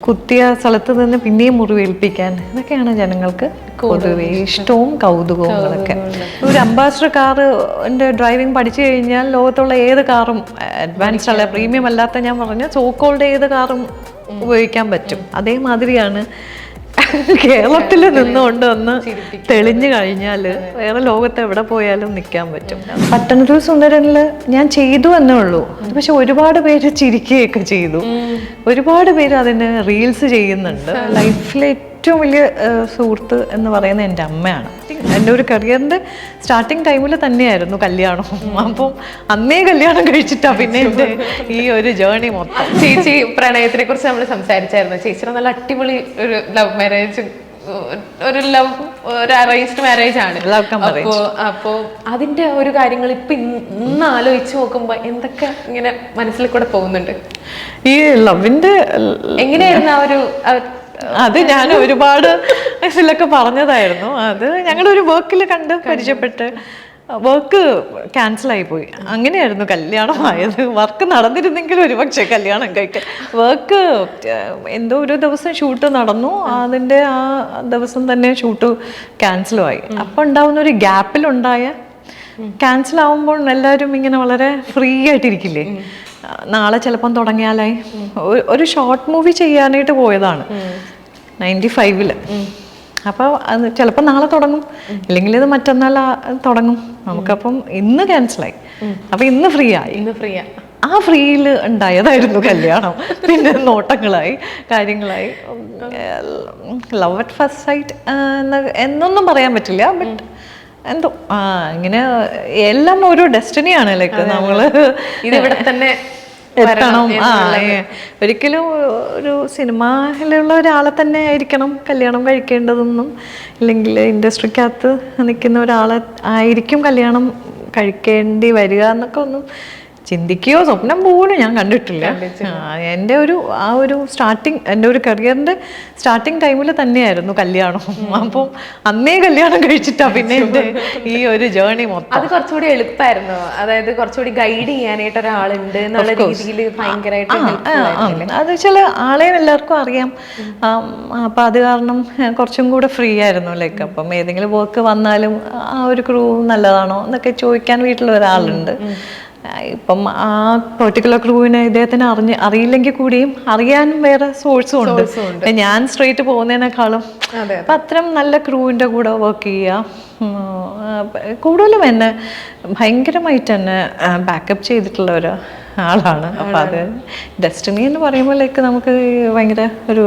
കുത്തിയ സ്ഥലത്ത് നിന്ന് പിന്നെയും മുറിവേൽപ്പിക്കാൻ ഇതൊക്കെയാണ് ജനങ്ങൾക്ക് പൊതുവെ ഇഷ്ടവും കൗതുകവും അതൊക്കെ ഒരു അംബാസിഡർ കാറിന്റെ ഡ്രൈവിംഗ് പഠിച്ചു കഴിഞ്ഞാൽ ലോകത്തുള്ള ഏത് കാറും അഡ്വാൻസ്ഡ് അല്ല പ്രീമിയം അല്ലാത്ത ഞാൻ പറഞ്ഞ സോക്കോളുടെ ഏത് കാറും ഉപയോഗിക്കാൻ പറ്റും. അതേമാതിരിയാണ് കേരളത്തിൽ നിന്നുകൊണ്ട് ഒന്ന് തെളിഞ്ഞു കഴിഞ്ഞാൽ വേറെ ലോകത്ത് എവിടെ പോയാലും നിൽക്കാൻ പറ്റും. പട്ടണത്തിൽ സുന്ദരനിൽ ഞാൻ ചെയ്തു എന്നേ ഉള്ളൂ. പക്ഷെ ഒരുപാട് പേര് ചിരിക്കുകയൊക്കെ ചെയ്തു. ഒരുപാട് പേര് അതിന് റീൽസ് ചെയ്യുന്നുണ്ട്. ലൈഫിലെ ഏറ്റവും വലിയ സുഹൃത്ത് എന്ന് പറയുന്നത് എന്റെ അമ്മയാണ്. എന്റെ ഒരു കരിയറിന്റെ സ്റ്റാർട്ടിങ് ടൈമിൽ തന്നെയായിരുന്നു കല്യാണം. അപ്പം അന്നേ കല്യാണം കഴിച്ചിട്ടാ പിന്നെ എന്റെ ഈ ഒരു ജേണി മൊത്തം. ചേച്ചി പ്രണയത്തിനെ കുറിച്ച് നമ്മൾ സംസാരിച്ചായിരുന്നു. ചേച്ചിയുടെ നല്ല അടിപൊളി ഒരു ലവ് മാരേജ് ഒരു ലവ് ഒരു അറേഞ്ച്ഡ് മാരേജ് ആണ്. അപ്പോ അപ്പോ അതിന്റെ ഒരു കാര്യങ്ങൾ ഇപ്പൊ ഇന്ന് ആലോചിച്ച് നോക്കുമ്പോ എന്തൊക്കെ ഇങ്ങനെ മനസ്സിൽ കൂടെ പോകുന്നുണ്ട്? ഈ ലവിന്റെ എങ്ങനെയായിരുന്നു ആ ഒരു അത് ഞാൻ ഒരുപാട് ഇതിലൊക്കെ പറഞ്ഞതായിരുന്നു. അത് ഒരു വർക്കിൽ കണ്ട് പരിചയപ്പെട്ട്. വർക്ക് ക്യാൻസൽ ആയി പോയി. അങ്ങനെയായിരുന്നു കല്യാണമായത്. വർക്ക് നടന്നിരുന്നെങ്കിൽ ഒരുപക്ഷെ കല്യാണം കഴിക്കാൻ. വർക്ക് എന്തോ ഒരു ദിവസം ഷൂട്ട് നടന്നു. അതിന്റെ ആ ദിവസം തന്നെ ഷൂട്ട് ക്യാൻസലും ആയി. അപ്പം ഉണ്ടാവുന്ന ഒരു ഗ്യാപ്പിലുണ്ടായ ക്യാൻസൽ ആവുമ്പോൾ എല്ലാവരും ഇങ്ങനെ വളരെ ഫ്രീ ആയിട്ടിരിക്കില്ലേ? നാളെ ചിലപ്പം തുടങ്ങിയാലായി. ഒരു ഷോർട്ട് മൂവി ചെയ്യാനായിട്ട് പോയതാണ്. നയന്റി ഫൈവിൽ അപ്പോൾ അത് ചിലപ്പോൾ നാളെ തുടങ്ങും. ഇല്ലെങ്കിൽ ഇത് മറ്റന്നാൾ തുടങ്ങും. നമുക്കപ്പം ഇന്ന് ക്യാൻസലായി. അപ്പം ഇന്ന് ഫ്രീ ആയി ഇന്ന് ഫ്രീയാ. ആ ഫ്രീയിൽ ഉണ്ടായതായിരുന്നു കല്യാണം. പിന്നെ നോട്ടങ്ങളായി കാര്യങ്ങളായി. ലവ് അറ്റ് ഫസ്റ്റ് സൈറ്റ് എന്നൊന്നും പറയാൻ പറ്റില്ല. ബട്ട് എന്തോ ആ ഇങ്ങനെ എല്ലാം ഒരു ഡെസ്റ്റിനിയാണ് ലൈക്ക് നമ്മൾ ഇതിവിടെ തന്നെ എത്തണം. ഒരിക്കലും ഒരു സിനിമയിലുള്ള ഒരാളെ തന്നെ ആയിരിക്കണം കല്യാണം കഴിക്കേണ്ടതെന്നും ഇല്ലെങ്കിൽ ഇൻഡസ്ട്രിക്കകത്ത് നിൽക്കുന്ന ഒരാളെ ആയിരിക്കും കല്യാണം കഴിക്കേണ്ടി വരിക എന്നൊക്കെ ഒന്നും ചിന്തിക്കുകയോ സ്വപ്നം പോലും ഞാൻ കണ്ടിട്ടില്ല. എന്റെ ഒരു ആ ഒരു സ്റ്റാർട്ടിങ് എന്റെ ഒരു കരിയറിന്റെ സ്റ്റാർട്ടിങ് ടൈമിൽ തന്നെയായിരുന്നു കല്യാണം. അപ്പോൾ അന്നേ കല്യാണം കഴിച്ചിട്ടാ പിന്നെ എന്റെ ഈ ഒരു ജേണി മൊത്തം. അത് കുറച്ചുകൂടി എളുപ്പമായിരുന്നു അതായത് കുറച്ചുകൂടി ഗൈഡ് ചെയ്യാനായിട്ട് ഒരാളുണ്ട് എന്നുള്ള രീതിയിൽ ഭയങ്കരമായിട്ട് അത് ചില ആളെയും എല്ലാവർക്കും അറിയാം. അപ്പം അത് കാരണം കുറച്ചും കൂടെ ഫ്രീ ആയിരുന്നു. ലൈക്ക് അപ്പം ഏതെങ്കിലും വർക്ക് വന്നാലും ആ ഒരു ക്രൂ നല്ലതാണോ എന്നൊക്കെ ചോദിക്കാൻ വീട്ടിൽ ഒരാളുണ്ട് ഇപ്പം ആ പെർട്ടിക്കുലർ ക്രൂവിനെ ഇദ്ദേഹത്തിന് അറിഞ്ഞ് അറിയില്ലെങ്കിൽ കൂടിയും അറിയാനും വേറെ സോഴ്സും ഉണ്ട്. ഞാൻ സ്ട്രേറ്റ് പോകുന്നതിനേക്കാളും അപ്പം അത്തരം നല്ല ക്രൂവിന്റെ കൂടെ വർക്ക് ചെയ്യുക കൂടുതലും എന്നെ ഭയങ്കരമായിട്ട് എന്നെ ബാക്കപ്പ് ചെയ്തിട്ടുള്ള ഒരു ആളാണ്. അപ്പം അത് ഡെസ്റ്റിനി എന്ന് പറയുമ്പോഴേക്ക് നമുക്ക് ഭയങ്കര ഒരു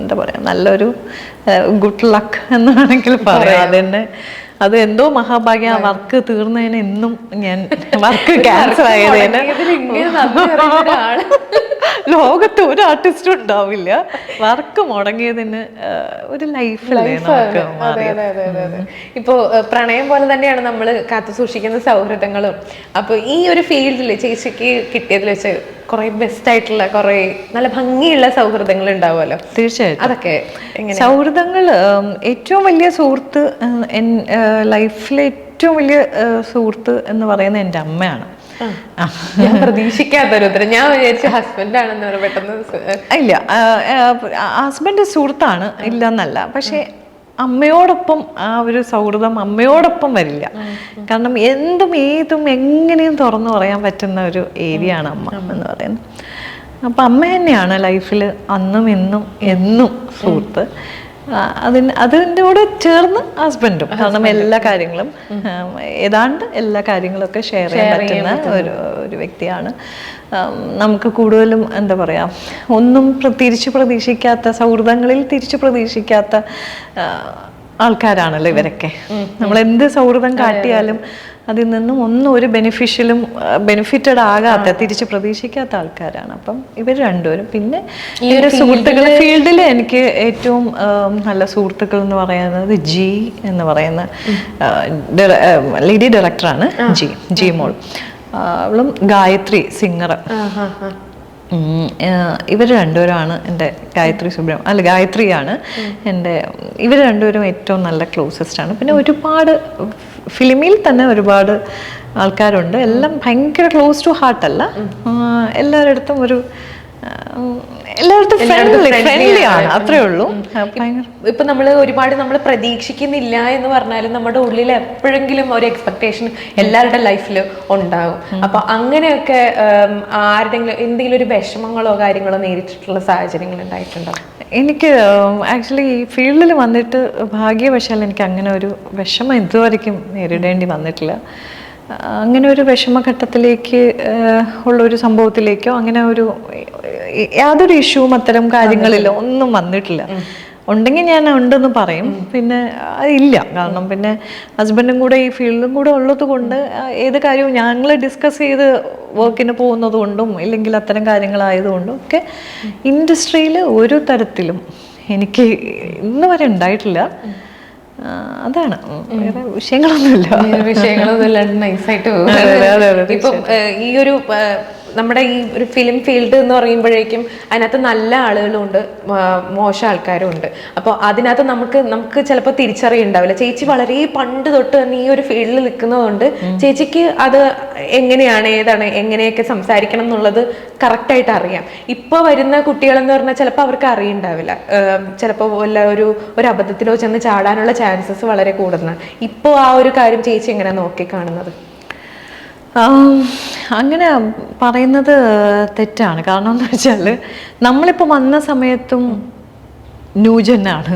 എന്താ പറയുക നല്ലൊരു ഗുഡ് ലക്ക് എന്ന് വേണമെങ്കിൽ പറയാം. അതെന്നെ അത് എന്തോ മഹാഭാഗ്യം ആ വർക്ക് തീർന്നതിന് ഇന്നും ഞാൻ വർക്ക് ക്യാൻസൽ ആയതിന്. ലോകത്ത് ഒരു ആർട്ടിസ്റ്റും ഉണ്ടാവില്ല. വർക്ക് മുടങ്ങിയതിന് ഒരു ലൈഫല്ലേ നമുക്ക് ഇപ്പോ പ്രണയം പോലെ തന്നെയാണ് നമ്മൾ കാത്തു സൂക്ഷിക്കുന്ന സൗഹൃദങ്ങളും. അപ്പൊ ഈ ഒരു ഫീൽഡിൽ ചേച്ചിക്ക് കിട്ടിയതിൽ വെച്ച് കുറെ ബെസ്റ്റ് ആയിട്ടുള്ള കുറെ നല്ല ഭംഗിയുള്ള സൗഹൃദങ്ങൾ ഉണ്ടാവുമല്ലോ? തീർച്ചയായിട്ടും. അതൊക്കെ സൗഹൃദങ്ങൾ ഏറ്റവും വലിയ സുഹൃത്ത് ലൈഫിലെ ഏറ്റവും വലിയ സുഹൃത്ത് എന്ന് പറയുന്നത് എന്റെ അമ്മയാണ്. ഞാൻ പ്രതീക്ഷിക്കാത്തൊരു ഉത്തരം. ഞാൻ വിചാരിച്ചു ഹസ്ബൻഡ് ആണെന്ന് പറഞ്ഞ് പെട്ടെന്ന് ഇല്ല. ഹസ്ബൻഡ് സുഹൃത്താണ്. ഇല്ലെന്നല്ല. പക്ഷെ അമ്മയോടൊപ്പം ആ ഒരു സൗഹൃദം അമ്മയോടൊപ്പം വരില്ല. കാരണം എന്തും ഏതും എങ്ങനെയും തുറന്നു പറയാൻ പറ്റുന്ന ഒരു ഏരിയ ആണ് അമ്മ എന്ന് പറയുന്നത്. അപ്പം അമ്മ തന്നെയാണ് ലൈഫിൽ അന്നും ഇന്നും എന്നും സുഹൃത്ത്. അതിന് അതിന്റെ കൂടെ ചേർന്ന് ഹസ്ബൻഡും. കാരണം എല്ലാ കാര്യങ്ങളും ഏതാണ്ട് എല്ലാ കാര്യങ്ങളൊക്കെ ഷെയർ ചെയ്യാൻ പറ്റുന്ന ഒരു ഒരു വ്യക്തിയാണ്. നമുക്ക് കൂടുതലും എന്താ പറയുക ഒന്നും തിരിച്ചു പ്രതീക്ഷിക്കാത്ത സൗഹൃദങ്ങളിൽ തിരിച്ചു പ്രതീക്ഷിക്കാത്ത ആൾക്കാരാണല്ലോ ഇവരൊക്കെ. നമ്മൾ എന്ത് സൗഹൃദം കാട്ടിയാലും അതിൽ നിന്നും ഒന്നും ഒരു ബെനിഫിഷ്യലും ബെനിഫിറ്റഡ് ആകാത്ത തിരിച്ച് പ്രതീക്ഷിക്കാത്ത ആൾക്കാരാണ്. അപ്പം ഇവർ രണ്ടുപേരും. പിന്നെ എന്റെ സുഹൃത്തുക്കൾ ഫീൽഡിൽ എനിക്ക് ഏറ്റവും നല്ല സുഹൃത്തുക്കൾ എന്ന് പറയുന്നത് ജി എന്ന് പറയുന്ന ലേഡി ഡയറക്ടറാണ് ജി ജി മോൾ. അവളും ഗായത്രി സിംഗർ. ഇവർ രണ്ടുപേരാണ് എന്റെ ഗായത്രി സുബ്രഹ്മ അല്ല ഗായത്രിയാണ് എന്റെ ഇവർ രണ്ടുപേരും ഏറ്റവും നല്ല ക്ലോസസ്റ്റ് ആണ് പിന്നെ ഒരുപാട് ഫിലിമിൽ തന്നെ ഒരുപാട് ആൾക്കാരുണ്ട്. എല്ലാം ഭയങ്കര ക്ലോസ് ടു ഹാർട്ടല്ല അല്ല. എല്ലാവരുടെ അടുത്തും ഒരു എല്ലായിടത്തും ഫ്രണ്ട്ലി ഫ്രണ്ട്ലി ആണ്. അത്രേ ഉള്ളൂ. ഇപ്പൊ നമ്മൾ ഒരുപാട് നമ്മൾ പ്രതീക്ഷിക്കുന്നില്ല എന്ന് പറഞ്ഞാലും നമ്മുടെ ഉള്ളിൽ എപ്പോഴെങ്കിലും ഒരു എക്സ്പെക്ടേഷൻ എല്ലാവരുടെ ലൈഫിൽ ഉണ്ടാകും. അപ്പൊ അങ്ങനെയൊക്കെ ആരുടെങ്കിലും എന്തെങ്കിലും ഒരു വിഷമങ്ങളോ കാര്യങ്ങളോ നേരിട്ടിട്ടുള്ള സാഹചര്യങ്ങൾ ഉണ്ടായിട്ടുണ്ടോ? എനിക്ക് ആക്ച്വലി ഈ ഫീൽഡിൽ വന്നിട്ട് ഭാഗ്യവശാൽ എനിക്ക് അങ്ങനെ ഒരു വിഷമം ഇതുവരെയ്ക്കും നേരിടേണ്ടി വന്നിട്ടില്ല. അങ്ങനെ ഒരു വിഷമഘട്ടത്തിലേക്ക് ഉള്ള ഒരു സംഭവത്തിലേക്കോ അങ്ങനെ ഒരു യാതൊരു ഇഷ്യൂവും അത്തരം കാര്യങ്ങളിലോ ഒന്നും വന്നിട്ടില്ല. ഉണ്ടെങ്കിൽ ഞാൻ ഉണ്ടെന്ന് പറയും. പിന്നെ ഇല്ല. കാരണം പിന്നെ ഹസ്ബൻഡും കൂടെ ഈ ഫീൽഡും കൂടെ ഉള്ളത് കൊണ്ട് ഏത് കാര്യവും ഞങ്ങൾ ഡിസ്കസ് ചെയ്ത് വർക്കിന് പോകുന്നത് കൊണ്ടും ഇല്ലെങ്കിൽ അത്തരം കാര്യങ്ങളായതുകൊണ്ടും ഒക്കെ ഇൻഡസ്ട്രിയിൽ ഒരു തരത്തിലും എനിക്ക് ഇന്ന് വരെ ഉണ്ടായിട്ടില്ല. അതാണ്. വേറെ വിഷയങ്ങളൊന്നുമില്ല. വിഷയങ്ങളൊന്നും ഇല്ലാണ്ട് നൈസായിട്ട് ഇപ്പം ഈ ഒരു നമ്മുടെ ഈ ഒരു ഫിലിം ഫീൽഡ് എന്ന് പറയുമ്പോഴേക്കും അതിനകത്ത് നല്ല ആളുകളും ഉണ്ട് മോശം ആൾക്കാരും ഉണ്ട് അപ്പോൾ അതിനകത്ത് നമുക്ക് നമുക്ക് ചിലപ്പോൾ തിരിച്ചറിയുണ്ടാവില്ല. ചേച്ചി വളരെ പണ്ട് തൊട്ട് തന്നെ ഈ ഒരു ഫീൽഡിൽ നിൽക്കുന്നതുകൊണ്ട് ചേച്ചിക്ക് അത് എങ്ങനെയാണ് ഏതാണ് എങ്ങനെയൊക്കെ സംസാരിക്കണം എന്നുള്ളത് കറക്റ്റായിട്ട് അറിയാം. ഇപ്പോൾ വരുന്ന കുട്ടികളെന്ന് പറഞ്ഞാൽ ചിലപ്പോൾ അവർക്ക് അറിയുണ്ടാവില്ല. ചിലപ്പോൾ വല്ല ഒരു ഒരു അബദ്ധത്തിലോ ചെന്ന് ചാടാനുള്ള ചാൻസസ് വളരെ കൂടുതലാണ് ഇപ്പോൾ ആ ഒരു കാര്യം ചേച്ചി എങ്ങനെ നോക്കി കാണുന്നത് ആം, അങ്ങനെ പറയുന്നത് തെറ്റാണ്. കാരണം എന്താ വെച്ചാൽ നമ്മളിപ്പോൾ വന്ന സമയത്തും ന്യൂജനാണ്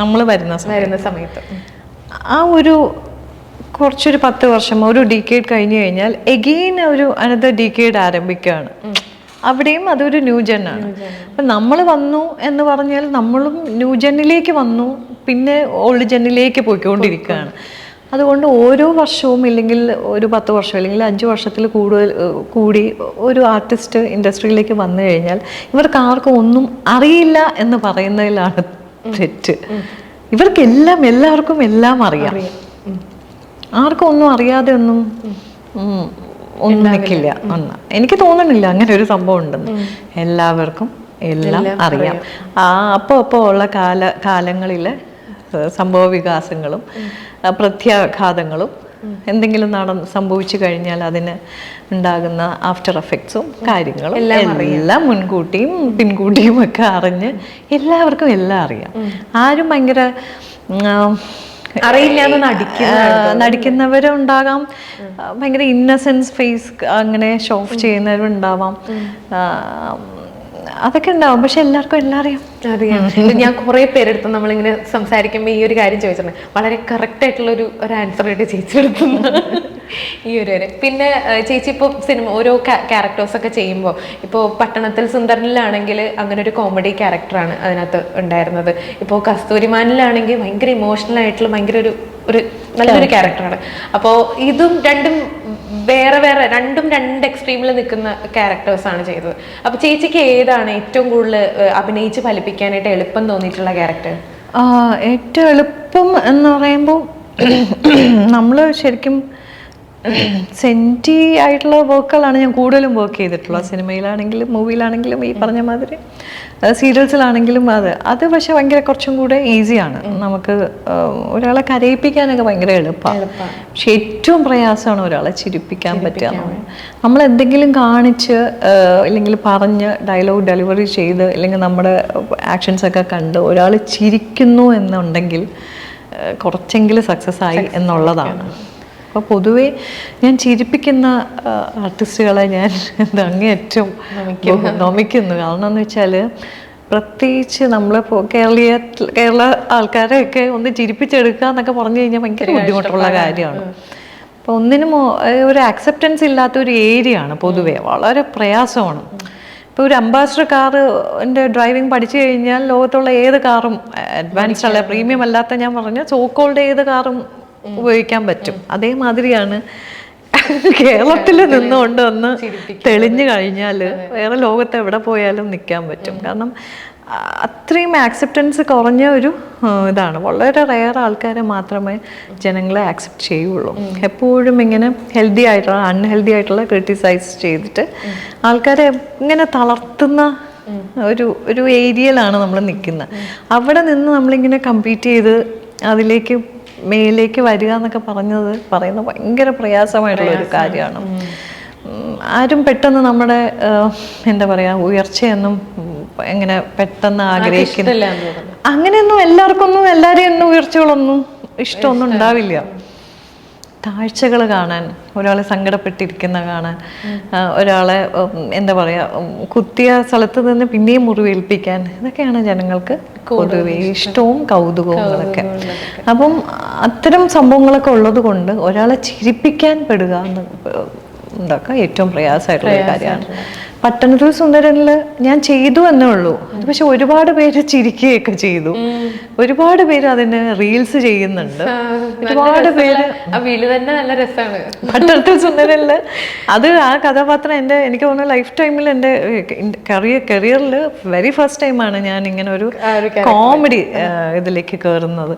നമ്മൾ വരുന്ന വരുന്ന സമയത്ത്. ആ ഒരു കുറച്ചൊരു പത്ത് വർഷം ഒരു ഡിക്കേഡ് കഴിഞ്ഞു കഴിഞ്ഞാൽ എഗെയിൻ ഒരു അനദർ ഡിക്കേഡ് ആരംഭിക്കുകയാണ് അവിടെയും അതൊരു ന്യൂജനാണ് അപ്പം നമ്മൾ വന്നു എന്ന് പറഞ്ഞാൽ നമ്മളും ന്യൂജനിലേക്ക് വന്നു പിന്നെ ഓൾഡ് ജെന്നിലേക്ക് പോയിക്കൊണ്ടിരിക്കുകയാണ്. അതുകൊണ്ട് ഓരോ വർഷവും ഇല്ലെങ്കിൽ ഒരു പത്ത് വർഷം അല്ലെങ്കിൽ അഞ്ച് വർഷത്തിൽ കൂടുതൽ കൂടി ഒരു ആർട്ടിസ്റ്റ് ഇൻഡസ്ട്രിയിലേക്ക് വന്നു കഴിഞ്ഞാൽ ഇവർക്ക് ആർക്കും ഒന്നും അറിയില്ല എന്ന് പറയുന്നതിലാണ് തെറ്റ്. ഇവർക്ക് എല്ലാം എല്ലാവർക്കും എല്ലാം അറിയാം. ആർക്കും ഒന്നും അറിയാതെ ഒന്നും ഒന്നും നിൽക്കില്ല. ഒന്ന് എനിക്ക് തോന്നണില്ല അങ്ങനെ ഒരു സംഭവം ഉണ്ടെന്ന്. എല്ലാവർക്കും എല്ലാം അറിയാം. ആ അപ്പോൾ അപ്പോൾ ഉള്ള കാല കാലങ്ങളിലെ സംഭവ വികാസങ്ങളും പ്രത്യാഘാതങ്ങളും എന്തെങ്കിലും നട സംഭവിച്ചു കഴിഞ്ഞാൽ അതിന് ഉണ്ടാകുന്ന ആഫ്റ്റർ എഫക്ട്സും കാര്യങ്ങളും എല്ലാം മുൻകൂട്ടിയും പിൻകൂട്ടിയും ഒക്കെ അറിഞ്ഞ് എല്ലാവർക്കും എല്ലാം അറിയാം. ആരും ഭയങ്കര ഉം, ആ, അറിയില്ല എന്ന് നടിക്കും ആ, നടിക്കുന്നവരുണ്ടാകാം. ഭയങ്കര ഇന്നസെൻസ് ഫേസ് അങ്ങനെ ഷോ ഓഫ് ചെയ്യുന്നവരുണ്ടാവാം. അതൊക്കെ ഉണ്ടാവും. പക്ഷെ എല്ലാവർക്കും എല്ലാം അറിയാം. അറിയാം ഞാൻ കുറെ പേരെടുത്ത് നമ്മളിങ്ങനെ സംസാരിക്കുമ്പോൾ ഈ ഒരു കാര്യം ചോദിച്ചിട്ടുണ്ട്. വളരെ കറക്റ്റ് ആയിട്ടുള്ള ഒരു ഒരു ആൻസർ ആയിട്ട് ചേച്ചി എടുക്കുന്നു ഈ ഒരു വരെ പിന്നെ ചേച്ചി ഇപ്പോൾ സിനിമ ഓരോ ക്യാരക്ടേഴ്സ് ഒക്കെ ചെയ്യുമ്പോൾ ഇപ്പോൾ പട്ടണത്തിൽ സുന്ദരനിലാണെങ്കിൽ അങ്ങനെ ഒരു കോമഡി ക്യാരക്ടറാണ് അതിനകത്ത് ഉണ്ടായിരുന്നത്. ഇപ്പോൾ കസ്തൂരിമാനിലാണെങ്കിൽ ഭയങ്കര ഇമോഷണൽ ആയിട്ടുള്ള ഭയങ്കര ഒരു ഒരു നല്ലൊരു ക്യാരക്ടറാണ് അപ്പോൾ ഇതും രണ്ടും വേറെ വേറെ രണ്ടും രണ്ട് എക്സ്ട്രീമിൽ നിൽക്കുന്ന ക്യാരക്ടേഴ്സ് ആണ് ചെയ്തത്. അപ്പൊ ചേച്ചിക്ക് ഏതാണ് ഏറ്റവും കൂടുതൽ അഭിനയിച്ച് ഫലിപ്പിക്കാനായിട്ട് എളുപ്പം തോന്നിയിട്ടുള്ള ക്യാരക്ടർ ഏറ്റവും എളുപ്പം എന്ന് പറയുമ്പോൾ നമ്മൾ ശരിക്കും സെന്റി ആയിട്ടുള്ള വർക്കുകളാണ് ഞാൻ കൂടുതലും വർക്ക് ചെയ്തിട്ടുള്ളത്. സിനിമയിലാണെങ്കിലും മൂവിയിലാണെങ്കിലും ഈ പറഞ്ഞ മാതിരി. സീരിയൽസിലാണെങ്കിലും അത്. അത് പക്ഷെ ഭയങ്കര കുറച്ചും കൂടെ ഈസിയാണ് നമുക്ക് ഒരാളെ കരയിപ്പിക്കാനൊക്കെ ഭയങ്കര എളുപ്പമാണ് പക്ഷെ ഏറ്റവും പ്രയാസമാണ് ഒരാളെ ചിരിപ്പിക്കാൻ പറ്റുക. നമ്മൾ എന്തെങ്കിലും കാണിച്ച് അല്ലെങ്കിൽ ഇല്ലെങ്കിൽ പറഞ്ഞ് ഡയലോഗ് ഡെലിവറി ചെയ്ത് അല്ലെങ്കിൽ നമ്മുടെ ആക്ഷൻസൊക്കെ കണ്ട് ഒരാൾ ചിരിക്കുന്നു എന്നുണ്ടെങ്കിൽ കുറച്ചെങ്കിലും സക്സസ് ആയി എന്നുള്ളതാണ്. അപ്പോൾ പൊതുവേ ഞാൻ ചിരിപ്പിക്കുന്ന ആർട്ടിസ്റ്റുകളെ ഞാൻ എന്താ അങ്ങേയറ്റം നോമിക്കുന്നു. നമിക്കുന്നു. കാരണം എന്ന് വെച്ചാൽ പ്രത്യേകിച്ച് നമ്മളിപ്പോൾ കേരളീയ കേരള ആൾക്കാരെയൊക്കെ ഒന്ന് ചിരിപ്പിച്ചെടുക്കുക എന്നൊക്കെ പറഞ്ഞു കഴിഞ്ഞാൽ ഭയങ്കര ബുദ്ധിമുട്ടുള്ള കാര്യമാണ്. അപ്പോൾ ഒന്നിനും ഒരു ആക്സെപ്റ്റൻസ് ഇല്ലാത്ത ഒരു ഏരിയ ആണ് പൊതുവേ. വളരെ പ്രയാസമാണ്. ഇപ്പോൾ ഒരു അംബാസഡർ കാറിന്റെ ഡ്രൈവിംഗ് പഠിച്ചു കഴിഞ്ഞാൽ ലോകത്തുള്ള ഏത് കാറും അഡ്വാൻസ്ഡ് അല്ല പ്രീമിയം അല്ലാത്ത ഞാൻ പറഞ്ഞ സോക്കോൾഡ് ഏത് കാറും ഉപയോഗിക്കാൻ പറ്റും. അതേമാതിരിയാണ് കേരളത്തിൽ നിന്നുകൊണ്ട് ഒന്ന് തെളിഞ്ഞു കഴിഞ്ഞാൽ വേറെ ലോകത്ത് എവിടെ പോയാലും നിൽക്കാൻ പറ്റും. കാരണം അത്രയും ആക്സെപ്റ്റൻസ് കുറഞ്ഞ ഒരു ഇതാണ്. വളരെ റെയർ ആൾക്കാരെ മാത്രമേ ജനങ്ങളെ ആക്സെപ്റ്റ് ചെയ്യുള്ളൂ. എപ്പോഴും ഇങ്ങനെ ഹെൽത്തി ആയിട്ടുള്ള അൺഹെൽത്തി ആയിട്ടുള്ള ക്രിട്ടിസൈസ് ചെയ്തിട്ട് ആൾക്കാരെ ഇങ്ങനെ തളർത്തുന്ന ഒരു ഒരു ഏരിയയിലാണ് നമ്മൾ നിൽക്കുന്നത്. അവിടെ നിന്ന് നമ്മളിങ്ങനെ കമ്പീറ്റ് ചെയ്ത് അതിലേക്ക് മേലേക്ക് വരിക എന്നൊക്കെ പറഞ്ഞത് പറയുന്നത് ഭയങ്കര പ്രയാസമായിട്ടുള്ള ഒരു കാര്യമാണ്. ആരും പെട്ടെന്ന് നമ്മുടെ എന്താ പറയാ ഉയർച്ചയൊന്നും എങ്ങനെ പെട്ടെന്ന് ആഗ്രഹിക്കുന്നില്ല അങ്ങനെയൊന്നും എല്ലാവർക്കൊന്നും എല്ലാവരെയും ഒന്നും ഉയർച്ചകളൊന്നും ഇഷ്ടമൊന്നും ഉണ്ടാവില്ല. താഴ്ചകൾ കാണാൻ ഒരാളെ സങ്കടപ്പെട്ടിരിക്കുന്ന കാണാൻ ഒരാളെ എന്താ പറയുക കുത്തിയ സ്ഥലത്ത് നിന്ന് പിന്നെയും മുറിവേൽപ്പിക്കാൻ ഇതൊക്കെയാണ് ജനങ്ങൾക്ക് പൊതുവെ ഇഷ്ടവും കൗതുകവുങ്ങളൊക്കെ അപ്പം അത്തരം സംഭവങ്ങളൊക്കെ ഉള്ളത് കൊണ്ട് ഒരാളെ ചിരിപ്പിക്കാൻ പെടുക എന്ന് ഇതൊക്കെ ഏറ്റവും പ്രയാസമായിട്ടുള്ള ഒരു കാര്യമാണ്. പട്ടണത്തിൽ സുന്ദരനിൽ ഞാൻ ചെയ്തു എന്നേ ഉള്ളൂ. പക്ഷെ ഒരുപാട് പേര് ചിരിക്കുകയൊക്കെ ചെയ്തു. ഒരുപാട് പേര് അതിന് റീൽസ് ചെയ്യുന്നുണ്ട്. ഒരുപാട് പേര് തന്നെ നല്ല രസമാണ്. പട്ടണത്തിൽ സുന്ദരനിൽ അത് ആ കഥാപാത്രം എന്റെ എനിക്ക് തോന്നുന്നു ലൈഫ് ടൈമിൽ എന്റെ കരിയർ കരിയറിൽ വെരി ഫസ്റ്റ് ടൈമാണ് ഞാൻ ഇങ്ങനെ ഒരു ഒരു കോമഡി ഇതിലേക്ക് കയറുന്നത്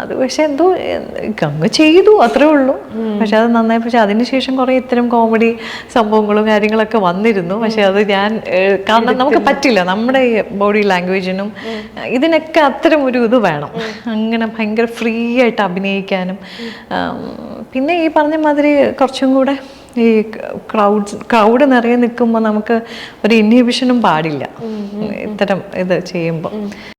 അത് പക്ഷെ എന്തോ അങ്ങ് ചെയ്തു അത്രേ ഉള്ളൂ. പക്ഷെ അത് നന്നായി. പക്ഷെ അതിനുശേഷം കുറെ ഇത്തരം കോമഡി സംഭവങ്ങളും കാര്യങ്ങളൊക്കെ വന്നിരുന്നു. പക്ഷെ അത് ഞാൻ കാരണം നമുക്ക് പറ്റില്ല. നമ്മുടെ ബോഡി ലാംഗ്വേജിനും ഇതിനൊക്കെ അത്തരം ഒരു ഇത് വേണം. അങ്ങനെ ഭയങ്കര ഫ്രീ ആയിട്ട് അഭിനയിക്കാനും പിന്നെ ഈ പറഞ്ഞ മാതിരി കുറച്ചും കൂടെ ഈ ക്രൗഡ് ക്രൗഡ് നിറയെ നിൽക്കുമ്പോൾ നമുക്ക് ഒരു ഇൻഹിബിഷനും പാടില്ല. ഇത്തരം ഇത് ചെയ്യുമ്പോൾ